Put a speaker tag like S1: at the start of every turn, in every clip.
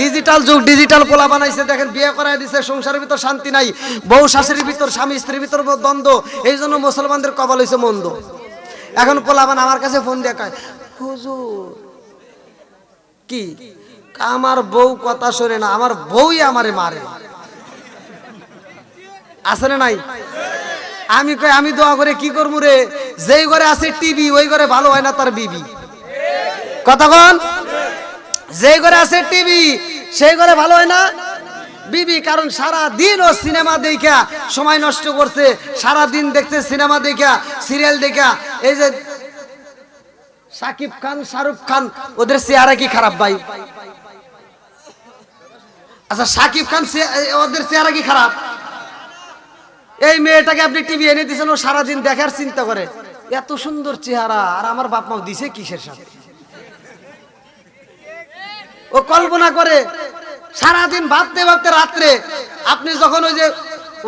S1: Digital যুগ, digital পোলা বানাইছে, দেখেন বিয়ে করাই দিছে, সংসারের ভিতর শান্তি নাই, বউ শাশুড়ির ভিতর, স্বামী, স্ত্রীর ভিতর দ্বন্দ্ব, এই জন্য মুসলমানদের কবল হয়েছে মন্দ। এখন পোলাবান আমার কাছে ফোন দিয়ে কয়, হুজুর, কি? আমার বউ কথা শোনে না, আমার বউই আমারে মারে। আছে না নাই? আমি কই আমি দোয়া করে কি করব রে? যেই ঘরে আছে টিভি, ওই ঘরে ভালো হয় না তার বিবি। কথা কতক্ষণ যেই ঘরে আছে টিভি সেই ঘরে ভালো হয় না? বিবি কারণ সারা দিন ও সিনেমা দেখা সময় নষ্ট করছে। সারা দিন দেখছে সিনেমা দেখা, সিরিয়াল দেখা। এই যে সাকিব খান, শাহরুখ খান, ওদের চেহারা কি খারাপ ভাই? আচ্ছা সাকিব খান ওদের চেহারা কি খারাপ? এই মেয়েটাকে আপনি টিভি এনে দিয়েছেন, ও সারাদিন দেখার চিন্তা করে। এত সুন্দর চেহারা, আর আমার বাপ মাও দিছে কিসের সাথে? ও কল্পনা করে, সারাদিন ভাবতে ভাবতে রাত্রে আপনি যখন ওই যে,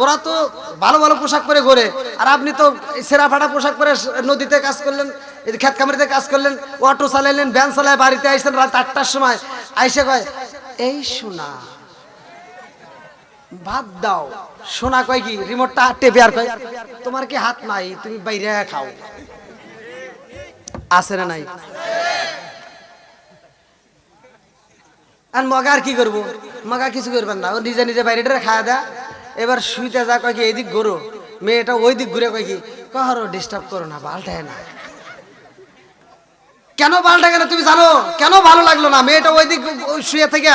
S1: ওরা তো ভালো ভালো পোশাক পরে ঘোরে, আর আপনি তো সেরা ফাটা পোশাক পরে নদীতে কাজ করলেন খেত খামারিতে কাজ করলেন, অটো চালাইলেন, ভ্যান চালায় বাড়িতে আইসেন রাত আটটার সময়, আইসে কয়, এই শোনা ভাত দাও। শোনা কয় কি রিমোটটা টেপে আর কয়, তোমার কি হাত নাই, তুমি বাইরে খাও। আছে না নাই? আর মগা আর কি করব? মগা কিছু করবেন না। ও নিজে নিজে বাইরেটা খাওয়া দেয়। এবার শুইতে যা কয় কি, এইদিক ঘুরো। মেয়েটা ওই দিক ঘুরে কয় কি কারও ডিস্টার্ব করো না পাল্টায় না। কেন পাল্টা কেন তুমি জানো? কেন ভালো লাগল না? মেয়েটা ওই দিক শুয়ে থেকে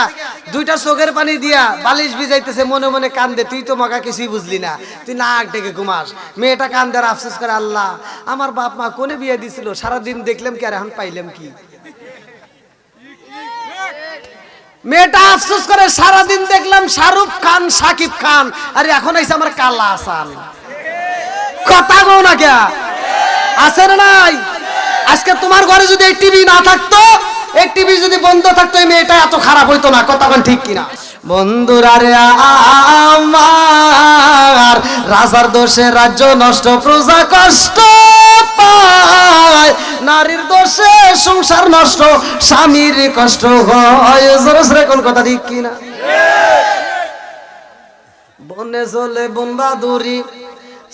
S1: দুইটা চোখের পানি দিয়া বালিশ ভিজাইতেছে, মনে মনে কান্দে, তুই তো মগা কিছুই বুঝলি না। তুই নাক ডেকে ঘুমাস। মেয়েটা কান্দে আর আফসোস করে, আল্লাহ, আমার বাপ মা কোনে বিয়ে দিছিল? সারাদিন দেখলাম কি আর এখন পাইলাম কি? মেয়েটা আফসোস করে সারাদিন দেখলাম শাহরুখ খান, সাকিব খান, আর এখন এসে আমার কালা আসান কথা বউ না কে? আছে না নাই? আজকে তোমার ঘরে যদি এই টিভি না থাকতো, এই টিভি যদি বন্ধ থাকতো, এই মেয়েটা এত খারাপ হইতো না, কথা বল ঠিক কিনা? বন্ধুরা রে আমার, রাজার দোষে রাজ্য নষ্ট, প্রজা কষ্ট পায় নারীর দোষে সংসার নষ্ট, স্বামীর কষ্ট হয়। জোরে কোন কথা ঠিক কিনা? বনে চলে বনবাদুরি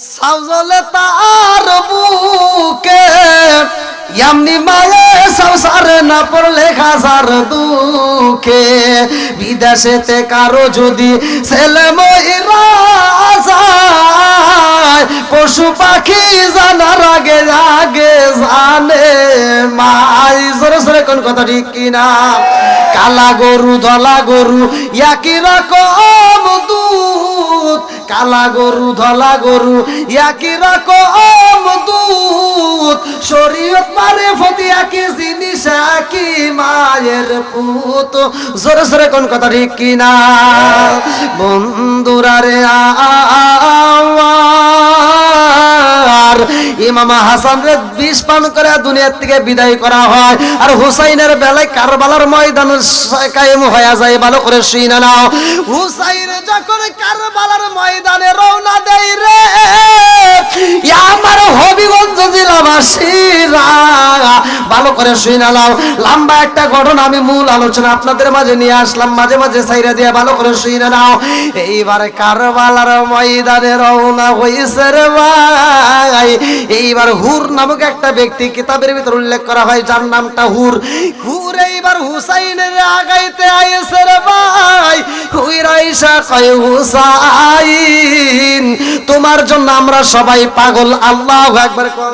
S1: সাউজলে তার বুকে এমনি মায়ে সংসারে না পড়লে খাসার দুঃখে। বিদেশেতে কারও যদি ছেলে মহিলা পশু পাখি জানার আগে আগে জানে। মাই, জোরে জোরে কোন কথা ঠিক কিনা? কালা গরু, ধলা গরু, একই রকম দুধ কালা গরু, ধলা গরু একই রকম দুধ শরীয়ত মারে ফতি একই জিনিস একই মায়ের পুত। জোরে জোরে কোন কথা ঠিক কিনা? বন্ধুরা রে আমার ইমাম হাসান রে বিষ পান করে দুনিয়ার থেকে বিদায় করা হয়। আর হুসাইনের বেলায় কারবালার ময়দান কায়েম হয়ে যায়, ভালো করে শুই না নাও। হুসাইন যখন কারবালার ময়দানে রওনা দেয় রে আমার হবিগঞ্জ জেলাবাসীরা ভালো করে শুই না নাও। লম্বা একটা ঘটনা আমি মূল আলোচনা আপনাদের মাঝে নিয়ে আসলাম। মাঝে মাঝে সাইরা দিয়ে ভালো করে শুই না নাও। এইবারে কারবালার ময়দানে রওনা হয়েছে রে ভাই। এইবার হুর নামক একটা ব্যক্তি কিতাবের ভিতর উল্লেখ করা হয়, যার নামটা হুর। হুর এইবার হুসাইনের আগাইতে আইছে রে ভাই হুইরাইসা কয়, হুসাইন, তোমার জন্য আমরা সবাই পাগল। আল্লাহ একবার কর।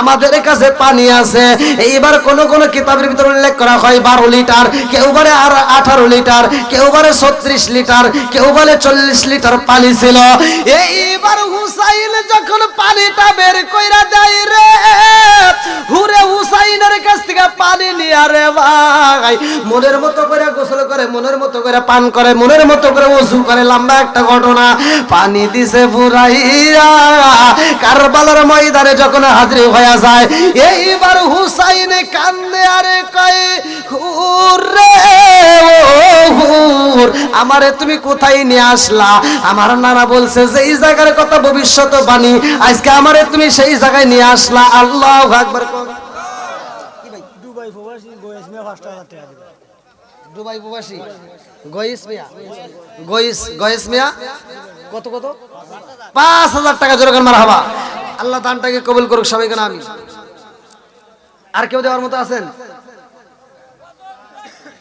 S1: আমাদের কাছে পানি আছে। এইবার কোন কোন কিতাবের ভিতরে উল্লেখ করা হয়, বারো লিটার, কেউ বলে আর আঠারো লিটার, কেউ বলে ছত্রিশ লিটার, কেউ বলে চল্লিশ লিটার পানি ছিল। এইবার হুসাইন হুসাইন যখন পানিটা বের কইরা দেয় রে, হুরে হুসাইনের কাছ থেকে পানি নিয়ে রে ভাই। মনের মতো করে গোসল করে, মনের মতো করে পান করে, মনের মতো করে ওযু করে, লম্বা একটা ঘটনা। পানি দিছে ফুরাইয়া, কারবালার ময়দানে যখন হাজির হয়ে যায়, এইবার হুসাইন কান্দে আরে কয়, হুরে ও হুর, আমারে তুমি কোথায় নিয়ে আসলা? আমার নানা বলছে, যে এই জায়গার কথা ভবিষ্যৎ বাণী। আজকে আমারে তুমি সেই জায়গায় নিয়ে আসলা। আল্লাহ আকবার।
S2: দুবাই প্রবাসী টাকা
S1: দুবাই প্রবাসী? গয়েস মিয়া? গয়েস গয়েস মিয়া? কত কত? পাঁচ হাজার টাকা জোরে করে মারা হবা আল্লাহ দানটাকে কবুল করুক সবাইকে না আমি আর কেউ দেওয়ার মতো আছেন?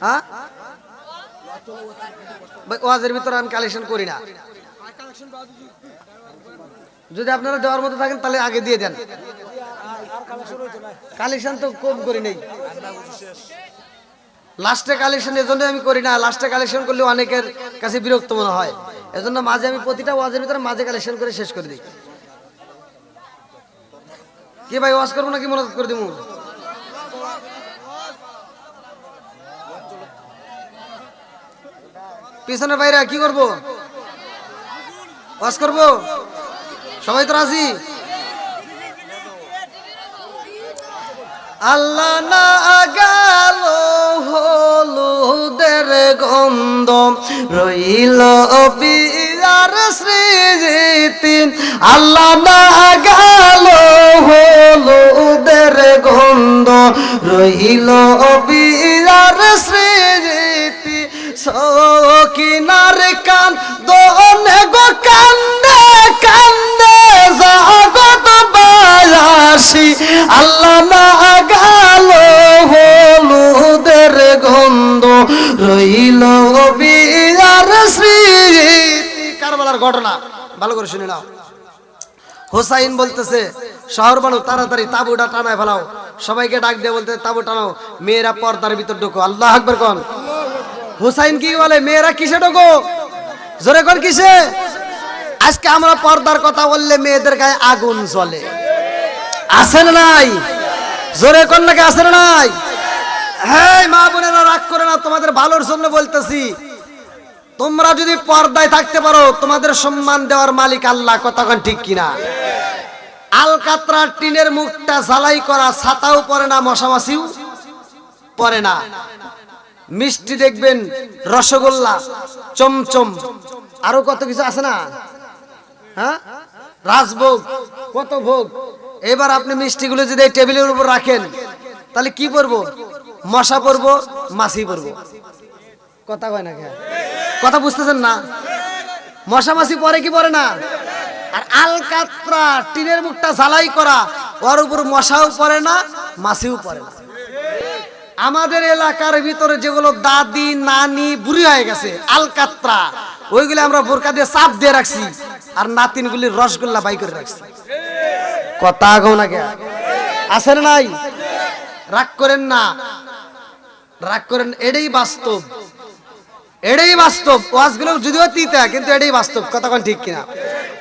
S1: হ্যাঁ? ওয়াজের ভিতরে আমি কালেকশন করি না। যদি আপনারা দেওয়ার মতো থাকেন, তাহলে আগে দিয়ে দেন। কালেকশন তো কম করি নেই। লাস্টে কালেকশন এজন্য আমি করি না। লাস্টে কালেকশন করলে অনেকের কাছে বিরক্ত মনে হয়। এজন্য মাঝে আমি প্রতিটা ওয়াজের ভিতরে মাঝে কালেকশন করে শেষ করে দিই। কি ভাই, ওয়াজ করব নাকি মনে করে দিব? পিছনে বাইরে কি করব? ওয়াজ করব? সবাই তো রাজি? আল্লাহ না গেল হলুদের গন্ধ, রইল বিয়ার স্মৃতি। আল্লাহ না গেল হলুদের গন্ধ, রইল বিয়ার স্মৃতি। সকিনার কান দোনে গো কান্দে আল্লাহ না গেল হলুদের গন্ধ, রইল বিয়ার স্মৃতি। কারবালার ঘটনা, ভালো করে শুনে নাও। হোসাইন বলতেছে, শহর বানো, তাড়াতাড়ি তাবুটা টানায় ফেলাও। সবাইকে ডাক দিয়ে বলতে, তাবু টানাও, মেয়েরা পর্দার ভিতর ঢোকো। আল্লাহ আকবর কন। হুসাইন কি বলে, মেয়েরা কিসে ঢোকো? জোরে কর কিসে? আজকে আমরা পর্দার কথা বললে মেয়েদের গায়ে আগুন জ্বলে। আছে না নাই? জোরে কর নাকি আছে না নাই? হ্যাঁ মা বোনেরা, রাগ করে না, তোমাদের ভালোর জন্য বলতেছি। তোমরা যদি পর্দায় থাকতে পারো, তোমাদের সম্মান দেওয়ার মালিক আল্লাহ কতক্ষণ ঠিক কিনা? আলকাতরা টিনের মুখটা ঝালাই করা, ছাতাও পরে না, মশামাছিও পরে না। মিষ্টি দেখবেন, রসগোল্লা, চমচম। আরও কত কিছু আছে না? হ্যাঁ? রাজভোগ, কত ভোগ? এবার আপনি মিষ্টিগুলো যদি এই টেবিলের উপর রাখেন, তাহলে কি পরবো? মশা পরবো, মাছি পরবো। কথা কয় না? কথা বুঝতেছেন না? মশা মাছি পরে কি পরে না? আর আলকাত্রা টিনের মুখটা ঝালাই করা, ওর উপর মশাও পড়ে না, মাছিও পড়ে না। আমাদের এলাকার ভিতরে যেগুলো দাদি, নানি, বুড়ি হয়ে গেছে, আলকাত্রা, ওইগুলো আমরা বোরকা দিয়ে চাপ দিয়ে রাখছি, আর নাতিনগুলি রসগোল্লা বাই করে রাখছি। কথা আগাও না কে? আছে না নাই? রাগ করেন না। রাগ করেন, এটাই বাস্তব। এটাই বাস্তব। ওয়াজগুলো যদিও তিতা, কিন্তু এটাই বাস্তব। কথা কতক্ষণ ঠিক কিনা?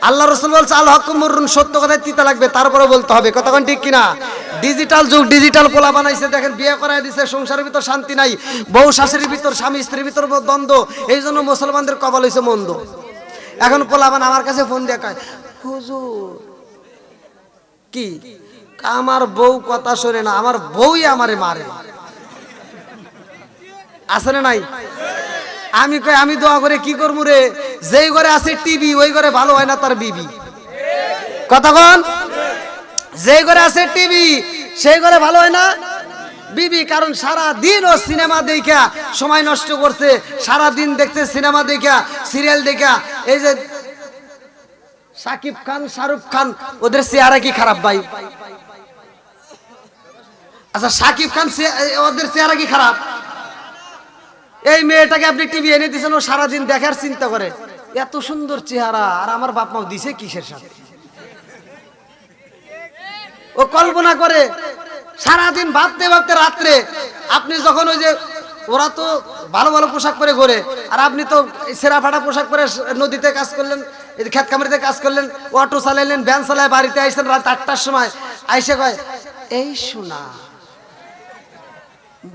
S1: আল্লাহ রসুল বলছে, আল হকুমরুন সত্য কথায় তিতা লাগবে তারপরে বলতে হবে। কথা কতক্ষণ ঠিক কিনা? ডিজিটাল যুগ, ডিজিটাল পোলা বানাইছে, দেখেন বিয়ে করাই দিছে, সংসারের ভিতর শান্তি নাই, বউ শাশুড়ির ভিতর, স্বামী স্ত্রীর ভিতর দ্বন্দ্ব, এই জন্য মুসলমানদের কবল হয়েছে মন্দ। এখন পোলা পোলাবান আমার কাছে ফোন দিয়ে কয়, হুজুর কি? আমার বউ কথা শোনে না, আমার বউই আমারে মারে। আছে না নাই? আমি কই আমি দোয়া করে কি করব রে? যেই ঘরে আছে টিভি ওই ঘরে ভালো হয় না তার বিবি। কতক্ষণ যেই ঘরে আছে টিভি সেই ঘরে ভালো হয় না বিবি, কারণ সারা দিন ও সিনেমা দেখা সময় নষ্ট করছে। সারা দিন দেখছে সিনেমা দেখা সিরিয়াল দেখা এই যে সাকিব খান, শাহরুখ খান, ওদের চেহারা কি খারাপ ভাই? আচ্ছা সাকিব খান ওদের চেহারা কি খারাপ? এই মেয়েটাকে আপনি টিভি এনে দিয়েছেন, ও সারাদিন দেখার চিন্তা করে। এত সুন্দর চেহারা, আর আমার বাপ মা দিছে কিসের সাথে? ও কল্পনা করে, সারাদিন ভাবতে ভাবতে রাত্রে আপনি যখন ওই যে, ওরা তো ভালো ভালো পোশাক পরে ঘোরে, আর আপনি তো সেরা ফাটা পোশাক পরে নদীতে কাজ করলেন এই খেত কামড়িতে কাজ করলেন অটো চালাইলেন ভ্যান চালায়, বাড়িতে আইসেন রাত আটটার সময়, আইসে কয়, এই শোনা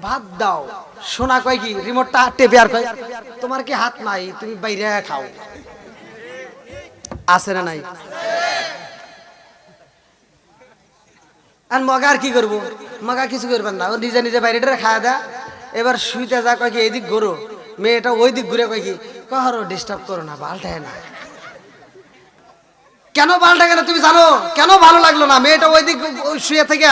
S1: ভাত দাও। শোনা কয় কি রিমোটটা টেপে আর কয়, তোমার কি হাত নাই, তুমি বাইরে খাও। আছে না নাই? আর মগা আর কি করব? মগা কিছু করবেন না, ও নিজে নিজে বাইরেটা খাওয়া দেয়। এবার শুইতে যা কয় কি এইদিক ঘুরো। মেয়েটা ওই দিক ঘুরে কয় কি, কহরো ডিস্টার্ব করো না পাল্টায় না। কেন পাল্টা গেল তুমি জানো? কেন ভালো লাগল না? মেয়েটা ওই দিক শুয়ে থেকে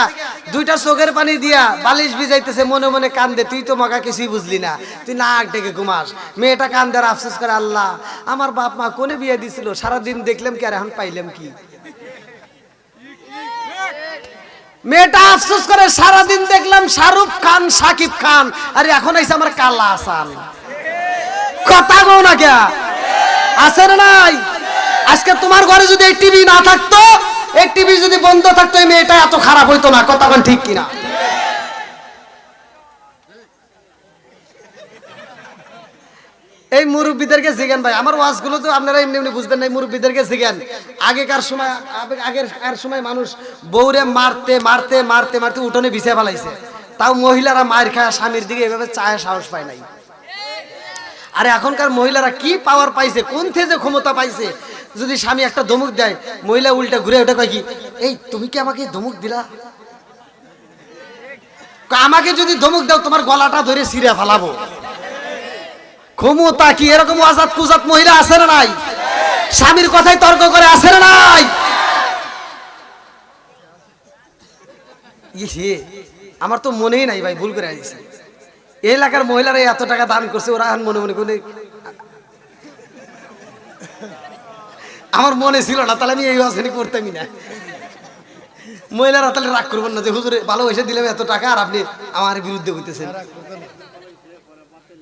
S1: দুইটা চোখের পানি দিয়া বালিশ ভিজাইতেছে, মনে মনে কান্দে, তুই তো মগা কিছুই বুঝলি না। তুই নাক ডেকে ঘুমাস। মেয়েটা কান্দে আর আফসোস করে, আল্লাহ, আমার বাপ মা কোনে বিয়ে দিছিল? সারাদিন দেখলাম কি আর এখন পাইলাম কি? মেয়েটা আফসোস করে, সারাদিন দেখলাম শাহরুখ খান, সাকিব খান, আর এখন আইসে আমার কাল্লা আসান কথা গো না কে? আছে না নাই? আজকে তোমার ঘরে যদি এই টিভি না থাকতো, এই টিভি যদি বন্ধ থাকতো, এই মেয়েটা এত খারাপ হইতো না। কথা কোন ঠিক কিনা? এই মুরব্বীদেরকে জিজ্ঞান ভাই, আমার ওয়াজগুলো তো আপনারা এমনি এমনি বুঝবেন না মুরব্বীদেরকে জিজ্ঞান। আগেকার সময় আগের আর সময় মানুষ বউরে মারতে মারতে মারতে মারতে উঠোনে বিছে ফেলাইছে। তাও মহিলারা মায়ের খায়, স্বামীর দিকে এভাবে চায়, সাহস পায় নাই। আর এখনকার মহিলারা কি পাওয়ার পাইছে, কোন থেকে ক্ষমতা পাইছে? যদি স্বামী একটা ধমক দেয়, মহিলা উল্টা ঘুরে ওটা কয় কি, এই, তুমি কি আমাকে ধমক দিলা? আমাকে যদি ধমক দাও, তোমার গলাটা ধরে সিরে ফেলাবো। ক্ষমতা কি? এরকম আজাদ কুজাত মহিলা আছে না নাই? স্বামীর কথাই তর্ক করে আছে না নাই? আমার তো মনেই নাই ভাই, ভুল করে এই এলাকার মহিলারা এত টাকা দান করছে, ওরা মনে মনে করে আমার মনে ছিল না, তাহলে আমি এই আসেনি করতামই না। মহিলারা তাহলে রাগ করবেন না যে, হুজুরে, ভালোবেসে দিলাম, এত টাকা, আর আপনি আমার বিরুদ্ধে হইতেছেন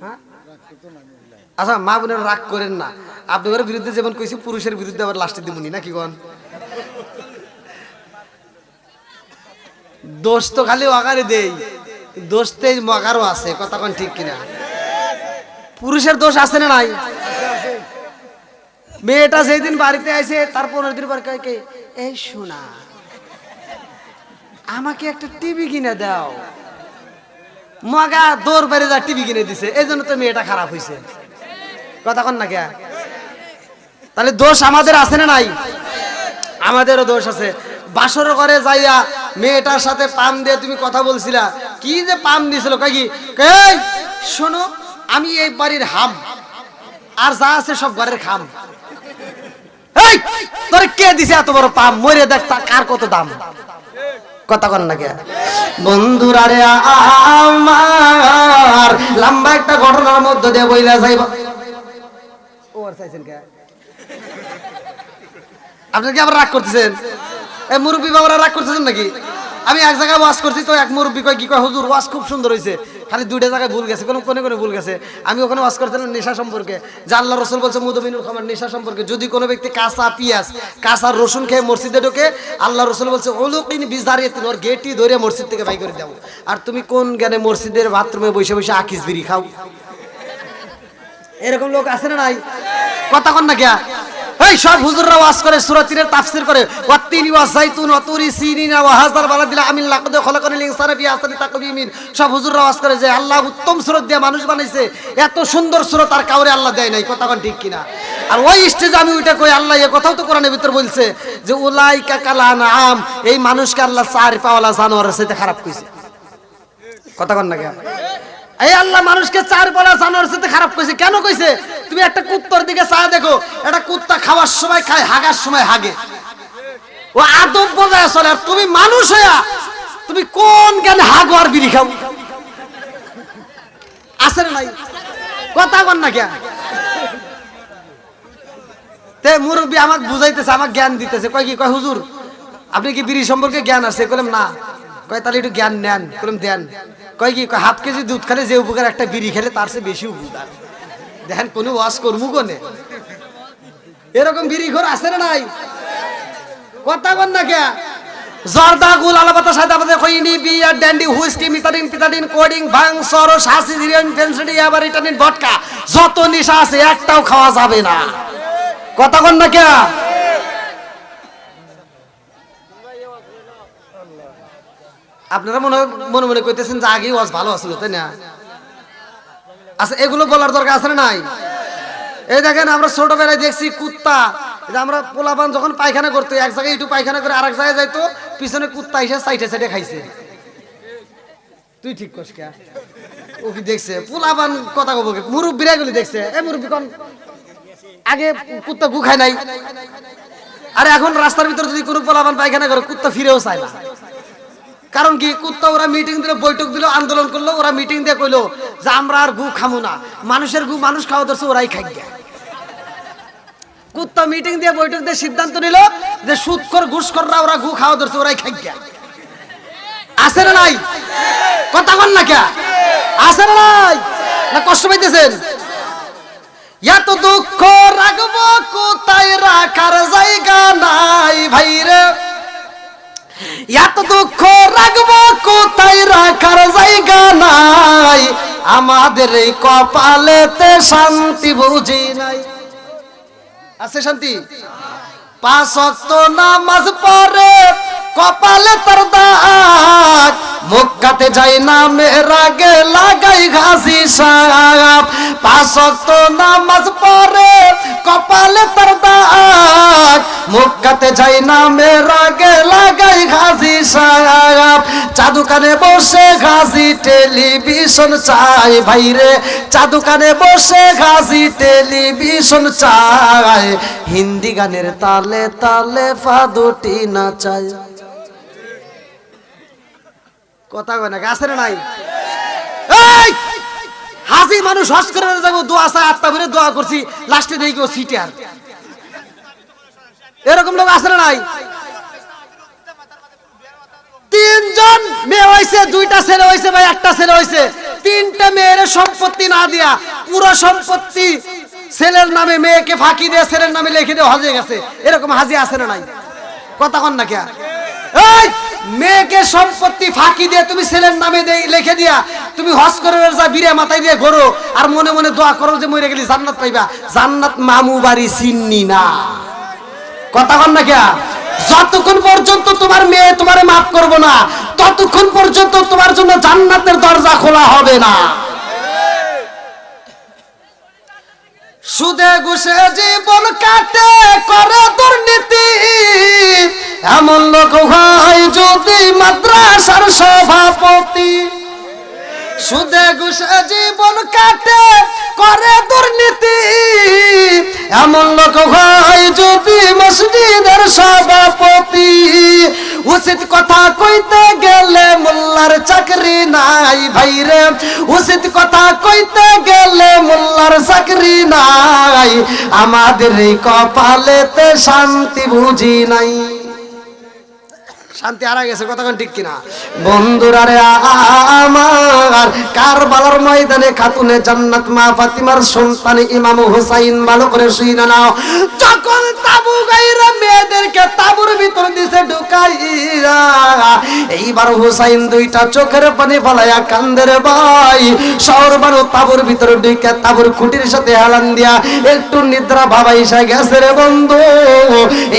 S1: হ্যাঁ? আচ্ছা মা বোনের রাগ করেন না। আপনাদের বিরুদ্ধে যেমন কইছি, পুরুষের বিরুদ্ধে আবার লাস্টে দিবনি নাকি কন? দোষ তো খালি অগারে দেই। দোষ তো মগারও আছে, কথা কোন ঠিক কিনা? পুরুষের দোষ আছে না নাই? মেয়েটা যেদিন বাড়িতে আইছে, তার পনেরো দিন পর কে, এই শোনা আমাকে একটা টিভি কিনে দাও। মগা দৌড় বেড়ে যা টিভি কিনে দিছে, এই জন্য তো মেয়েটা খারাপ হয়েছে কথা কন না কে? তাহলে দোষ আমাদের আছে না নাই? আমাদেরও দোষ আছে। বাসর ঘরে যাইয়া মেয়েটার সাথে পাম দিয়ে তুমি কথা বলছিলা, কি যে পাম দিছিল, কয় কি? শোনো, আমি এই বাড়ির হাম, আর যা আছে সব ঘরের খাম। তোর কে দিছে এত বড় পাম মরে দেখ কার কত দাম। কথা কন না কে? বন্ধুরা রে, আমার লম্বা একটা ঘটনার মধ্যে দিয়ে বইলা যাইব। আপনি কি আবার রাগ করতেছেন? এই মুরব্বী বাবারা রাগ করতেছেন নাকি? আমি এক জায়গায় ওয়াশ করছি, তো এক মুরব্বী কয় কি কয়, হুজুর ওয়াশ খুব সুন্দর হয়েছে খালি দুইটা জায়গায় ভুল গেছে, কোনো কোনে কোনে ভুল গেছে। আমি ওখানে ওয়াশ করছিলাম নেশা সম্পর্কে। যে আল্লাহ রসুল বলছে মুদমিনুল খামার নেশা সম্পর্কে। যদি কোনো ব্যক্তি কাঁচা পিঁয়াজ, কাঁচা রসুন খেয়ে মসজিদে ঢোকে, আল্লাহ রসুল বলছে ওলুকিন বিজারিয়ে তুমি ওর গেটই ধরে মসজিদ থেকে বাই করে দাও। আর তুমি কোন জ্ঞানে মসজিদের বাথরুমে বসে বসে আকিস বিড়ি খাও? এরকম লোক আছে না নাই? কথা কন না গিয়া। এই সব হুজুররা ওয়াজ করে সুরাতিনের তাফসীর করে। ওয়াত্তিনি ওয়া যাইতুন ওয়া তুরি সিনিনা ওয়া হাজার বালাদিল আমিল লাকাদ খলাকানিল ইনসানা ফি আহসানি তাকবীমিন। সব হুজুররা ওয়াজ করে যে আল্লাহ উত্তম সুরত দিয়ে মানুষ বানাইছে, এত সুন্দর সুরত আর কাউরে আল্লাহ দেয় নাই, কথা কন ঠিক কিনা? আর ওই স্টেজে আমি ওইটা কই, আল্লাহ এ কথাও তো কোরআনের ভিতর বলছে যে উলাইকা কালা নাম এই মানুষকে আল্লাহ চার পাওয়ালা জানোয়ারের সাথে খারাপ কইছে। কথা কন না কেন? এই আল্লাহ মানুষকে চার বলা জানোয়ার সাথে খারাপ কইছে। কেন কইছে? তুমি একটা কুত্তর দিকে চা দেখো, একটা কুত্তা খাওয়ার সময় খায়, হাগার সময় হাগে। ও আদব বজায় চলে, আর তুমি মানুষ হইয়া তুমি কোন জ্ঞানে হাগো আর বিড়ি খাও? আছে নাই? কথা বল না কেন? তে মুরব্বী আমাকে বুঝাইতেছে, আমাকে জ্ঞান দিতেছে। কয় কি? কয়, হুজুর, আপনি কি বিড়ি সম্পর্কে জ্ঞান আছে? কইলাম না। কয়, তাহলে একটু জ্ঞান নেন। কইলাম, দেন। কয় কি হাফ কেজি দুধ খেলে যে উপকার একটা বিড়ি খেলে তার চেয়ে বেশি উপকার। দেখেন, কোনো ওয়াশ করব কোনে? এরকম বিড়ি ঘর আছে না নাই? কথা বল না কে? জর্দা, গুল, আলাপাতা সাদা পাতা খইনি বিয়ার ড্যান্ডি, হুইস্কি মিতাডিন পিতাডিন কোডিং, ভাং সরো শাসি জিরিয়ান, ফেন্সিডি আবার ইটানিন ভটকা, যত নেশা আছে একটাও খাওয়া যাবে না। কথা কন না কে? আপনারা মনে মনে মনে কইতেছেন যে আগেই ওয়াজ ভালো আসলো তাই না? আচ্ছা এগুলো বলার দরকার আছে না নাই? এই দেখেন, আমরা ছোটবেলায় দেখছি কুত্তা। আমরা পোলাপান যখন পায়খানা করতো, এক জায়গায় একটু পায়খানা করে আরেক জায়গায় যাইতো, পিছনে কুত্তা এসে সাইডে সাইডে খাইছে। তুই ঠিক করস কে? ও কি দেখছে? পোলাপান কথা কব মুরব্বীরা গুলি দেখছে। এ মুরব্বী কোন, আগে কুত্তা গু খায় নাই। আরে এখন রাস্তার ভিতরে যদি কোনো পোলাপান পায়খানা করে, কুত্তা ফিরেও চায় না। কারণ কি? কুত্তা ওরা মিটিং দিল, বৈঠক দিল, আন্দোলন করল, ওরা মিটিং দিয়ে কইলো যে আমরা আর গু খামু না। মানুষের গু মানুষ খাওয়া ধরছে, ওরাই খাই কুত্তা মিটিং দিয়ে বৈঠক দিয়ে সিদ্ধান্ত নিল যে সুদখোর ঘুষখোররা ওরা গু খাওয়া ধরছে, ওরাই খাই আছে না নাই? কথা বল না কে? আছে না নাই? না কষ্ট পাইতেছেন? এত দুঃখ রাখব কোথায় রাখার জায়গা নাই ভাইরে। এত দুঃখ রাখব কোথায় রাখার জায়গা নাই? আমাদের এই কপালেতে শান্তি বুঝি নাই। আছে শান্তি? পাঁচ নামাজ পরে কপালে তার দাগ মক্কাতে যাই না মেরাগে লাগাই ঘাসি সাপ। পাঁচ অক্ত নামাজ পড়ে কপালে তার দাগ। মক্কাতে যাই না মেরাগে লাগাই ঘাসি সাপ। চাদুকানে বসে ঘাসি টেলিভিশন চাই। ভাইরে চাদুকানে বসে ঘাসি টেলিভিশন চাই। হিন্দি গানের তালে তালে ফাদুটি নাচায় কথা কয় না গাছের নাই! হাসি মানুষ হস করে যাব, দোয়া চায় আত্মা ভরে দোয়া করছি, লাস্টে দেখি কেউ সিটার এরকম লোক আছে না নাই? তিনজন মেয়ে হয়েছে, দুইটা ছেলে হয়েছে ভাই, একটা ছেলে হয়েছে। তিনটা মেয়ের সম্পত্তি না দিয়া, পুরো সম্পত্তি ছেলের নামে মেয়েকে ফাঁকি দিয়ে ছেলের নামে লিখে দিয়ে হজে গেছে। এরকম হাজি আছে না নাই? কথা কন না কে এই! মেয়েকে সম্পত্তি ফাঁকি দিয়ে তুমি ছেলের নামে লিখে দিয়া তুমি হজ করে যা বিরে মাথায় দিয়ে ঘোরো। আর মনে মনে দোয়া করো যে মরে গেলি জান্নাত পাইবা। জান্নাত মামু বাড়ি চিন্নি না। কথা কন না কে যতক্ষণ পর্যন্ত তোমার মেয়ে তোমারে মাফ করব না, ততক্ষণ পর্যন্ত তোমার জন্য জান্নাতের দরজা খোলা হবে না। সুদে ঘুষে জীবন কাটে করে দুর্নীতি। এমন লোক হয় মাদ্রাসার সভাপতি। সুদে ঘুষে জীবন কাটে, করে দুর্নীতি। এমন লোক হয় যদি মসজিদের সভাপতি। উচিত কথা কইতে গেলে মোল্লার চাকরি নাই ভাইরে। উচিত কথা কইতে গেলে মোল্লার চাকরি নাই। আমাদের কপালেতে শান্তি বুঝি নাই। শান্তি হারা গেছে কতক্ষণ ঠিক কিনা? বন্ধুরা রে আমার কারবালার ময়দানে খাতুনে জান্নাত মা ফাতিমার সন্তান ইমাম হুসাইন ভালো করে শুই না নাও। যখন তাবু গাইরা মেয়েদেরকে তাবুর ভিতর দিছে ঢুকাইয়া এইবার হুসাইন দুইটা চোখের পানি ফলাইয়া কান্দের ভাই। শহর বানো তাবুর ভিতর ঢুকে তাবুর খুঁটির সাথে হেলান দিয়া একটু নিদ্রা ভাবাইসা গেছে রে বন্ধু।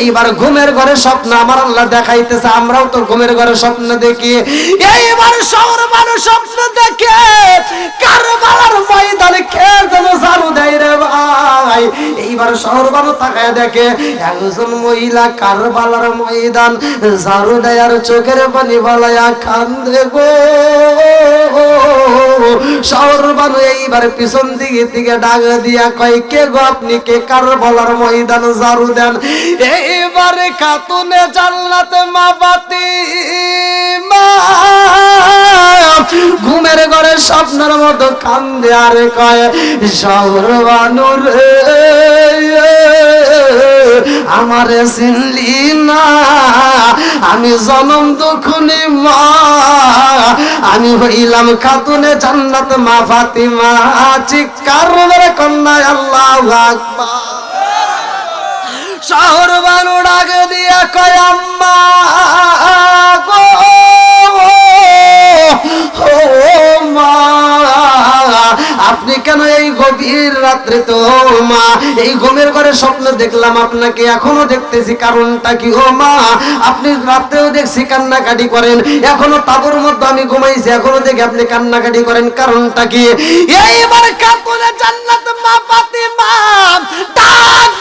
S1: এইবার ঘুমের ঘরে স্বপ্ন আমার আল্লাহ দেখাইতেছে, আমরাও তো ঘুমের ঘরে স্বপ্ন দেখি। এইবার শহর মানুষ স্বপ্ন দেখে কারবালার ময়দানে কে যেন ঝাড়ু দেয় রে ভাই। এইবার শহর মানুষ তাকায় দেখে একজন মহিলা কারবালার ময়দান ঝাড়ু দেয় আর চোখের পানি বালায়া কান্দে গো। শহর বানু এইবার পিছন দিকে দিকে ডাক দিয়া কয়, কে গো আপনি? কে? কার বলার ময়দান ঝাড়ু দেন। এইবারে খাতুনে জান্নাতে মা বাতি মা ঘুমের ঘরে স্বপ্নের মতো কান্দে আরে কয় শহর বানু রে। আমারে চিনলি না। আমি জনম দুখুনি মা। আমি হইলাম খাতুনে জান্নাত মা ফাতিমা। চিৎকার মেরে কন্যা আল্লাহ আকবার। শহর বানু ডাক দিয়া কয়, আম্মা। আপনি কেন এই গভীর রাত্রে তো মা? এই ঘুমের ঘরে স্বপ্ন দেখলাম আপনাকে, এখনও দেখতেছি কারণটা কি, ও মা? আপনি রাত্রেও দেখছি কান্নাকাটি করেন, এখনও তাবুর মধ্যে আমি ঘুমাইছি, এখনও দেখি আপনি কান্নাকাটি করেন, কারণটা কি? এইবার কাকুরে জান্নাত মা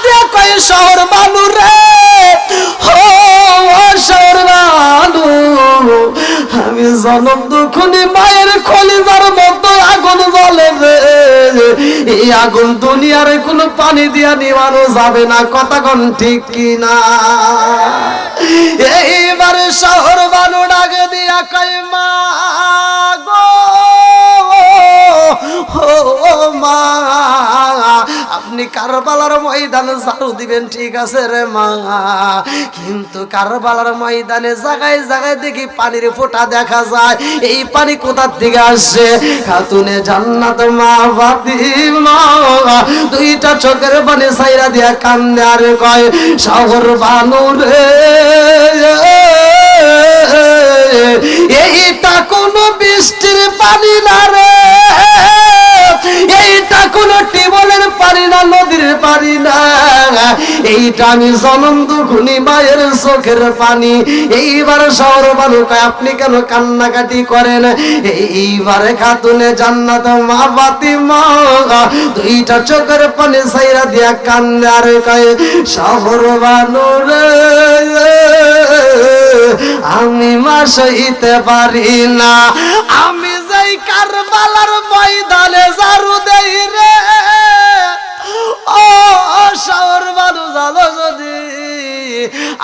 S1: দিয়ে কই শহর বানু রে ও শহর বানু আমি জনম দুখুনি মায়ের খলিজার এই আগুন দুনিয়ার কোনো পানি দিয়া নিবানো যাবে না। কথা কন ঠিক কি না এইবারে শহর বানু ডাকে দিয়া কাই মা গো, ও মা আপনি কারবালার ময়দানে ঝাড়ু দিবেন, ঠিক আছে রে মা। কিন্তু কারবালার ময়দানে জায়গায় জায়গায় দেখি পানির ফোঁটা দেখা যায়। এই পানি কোথার থেকে আসছে? খাতুনে জান্নাত মা বাদি মা দুইটা চোখের পানি সাইরা দিয়া কান্দে আর কয় শহর বানু রে। এইটা কোনো বৃষ্টির পানি না রে। এইটা কোনো টিবলের পানি না, নদীর পানি না। এইটা আমি মায়ের চোখের পানি। এইবার শহর বালুকায় আপনি কেন কান্নাকাটি করেন? এইবারে খাতুনে জান্নাত, মা বাতি মা দুইটা চোখের পানি সাইরা দিয়া কান্না আর কয় শহর বানু আমি মা সইতে পারি না। আমি যাই কারবালার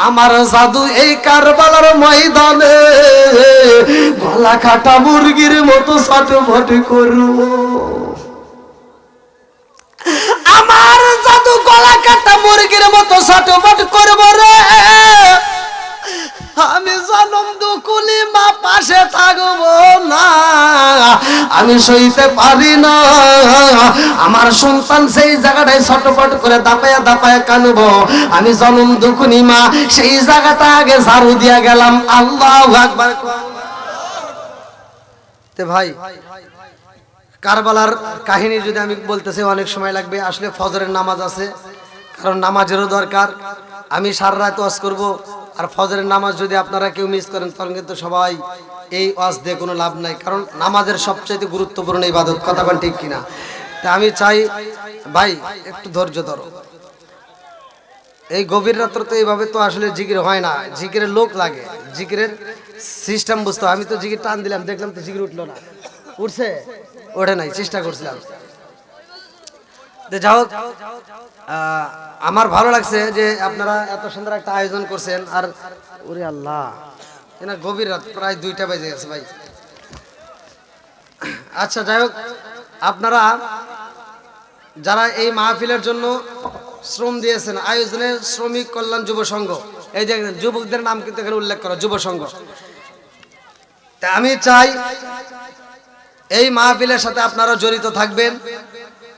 S1: আমার জাদু এই কারবালার ময়দানে গলা কাটা মুরগির মতো ছটফট করু। আমার জাদু গলা কাটা মুরগির মতো ছটফট করব রে। আমি জনম দুকুলি মা পাশে থাকব না। আমি সইতে পারি না। আমার সন্তান সেই জায়গাটায় ছটফট করে দাপায়া দাপায়া কানবো। আমি জনম দুকুনি মা, সেই জায়গাটা আগে ঝাড়ু দিয়া গেলাম। আল্লাহ একবার তে ভাই, কারবালার কাহিনী যদি আমি বলতেছি, অনেক সময় লাগবে, আসলে ফজরের নামাজ আছে। কারণ নামাজেরও দরকার। আমি সারা রাত ওয়াজ করব। আর ফজরের নামাজ যদি আপনারা কেউ মিস করেন, তখন কিন্তু সবাই এই ওয়াজ দিয়ে কোনো লাভ নাই। কারণ নামাজের সবচাইতে গুরুত্বপূর্ণ ইবাদত, কথা বলেন ঠিক কিনা? তা আমি চাই, ভাই, একটু ধৈর্য ধরো। এই গভীর রাত্র তো এইভাবে তো আসলে জিকির হয় না। জিকিরের লোক লাগে। জিকিরের সিস্টেম বুঝতে। আমি তো জিকির টান দিলাম, দেখলাম তো জিকির উঠল না। উঠছে? ওঠে নাই, চেষ্টা করছিলাম। যাই হোক আমার ভালো লাগছে যে আপনারা এত সুন্দর একটা আয়োজন করছেন আর ওরে আল্লাহ। এনা গভীর রাত প্রায় দুইটা বেজে গেছে ভাই। আচ্ছা যাই হোক আপনারা যারা এই মাহফিলের জন্য শ্রম দিয়েছেন আয়োজনের শ্রমিক কল্যাণ যুব সংঘ এই যে যুবকদের নাম কিন্তু এখানে উল্লেখ করা যুব সংঘ। তা আমি চাই এই মাহফিলের সাথে আপনারা জড়িত থাকবেন।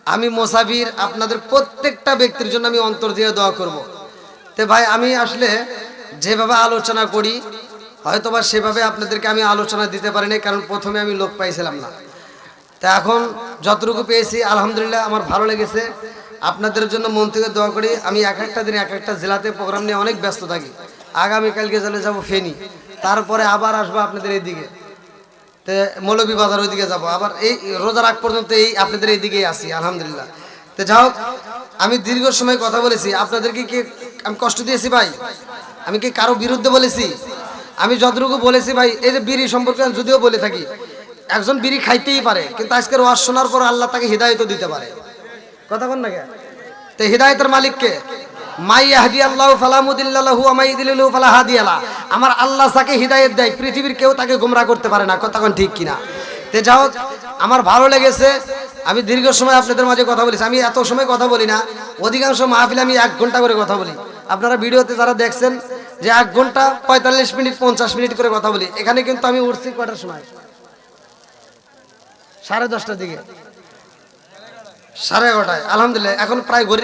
S1: আমি মোসাফির আপনাদের প্রত্যেকটা ব্যক্তির জন্য আমি অন্তর দিয়ে দোয়া করব। তে ভাই, আমি আসলে যেভাবে আলোচনা করি হয়তো বা সেভাবে আপনাদেরকে আমি আলোচনা দিতে পারি পারিনি, কারণ প্রথমে আমি লোক পাইছিলাম না। তা এখন যতটুকু পেয়েছি, আলহামদুলিল্লাহ আমার ভালো লেগেছে। আপনাদের জন্য মন থেকে দোয়া করি, আমি এক একটা দিন এক একটা জেলাতে প্রোগ্রাম নিয়ে অনেক ব্যস্ত থাকি। আগামীকালকে চলে যাব ফেনি। তারপরে আবার আসব আপনাদের এইদিকে তে মৌলভী বাজার ওইদিকে যাব। আবার এই রোজার আগ পর্যন্ত এই আপনাদের এই এইদিকেই আসি আলহামদুলিল্লাহ। তো হোক, আমি দীর্ঘ সময় কথা বলেছি। আপনাদেরকে কি আমি কষ্ট দিয়েছি ভাই? আমি কি কারও বিরুদ্ধে বলেছি? আমি যতটুকু বলেছি ভাই, এই যে বিড়ি সম্পর্কে আমি যদিও বলে থাকি, একজন বিড়ি খাইতেই পারে, কিন্তু আজকের ওয়াজ শোনার পর আল্লাহ তাকে হৃদায়ত দিতে পারে। কথা বল না কে? তো হৃদায়তের মালিককে আমার আল্লাহ তাকে হিদায়াত দেয়, পৃথিবীর কেউ তাকে গোমরাহ করতে পারে না। কথা ঠিক কিনা? তে যাও, আমার ভালো লেগেছে। আমি দীর্ঘ সময় আপনাদের মাঝে কথা বলেছি। আমি এত সময় কথা বলি না। অধিকাংশ মাহফিলে আমি এক ঘণ্টা করে কথা বলি। আপনারা ভিডিওতে যারা দেখছেন যে এক ঘণ্টা পঁয়তাল্লিশ মিনিট, পঞ্চাশ মিনিট করে কথা বলি, এখানে কিন্তু আমি উঠছি কটার সময়? সাড়ে দশটার দিকে। সাড়ে এগারোটায়। আলহামদুলিল্লাহ, এখন প্রায় ঘড়ির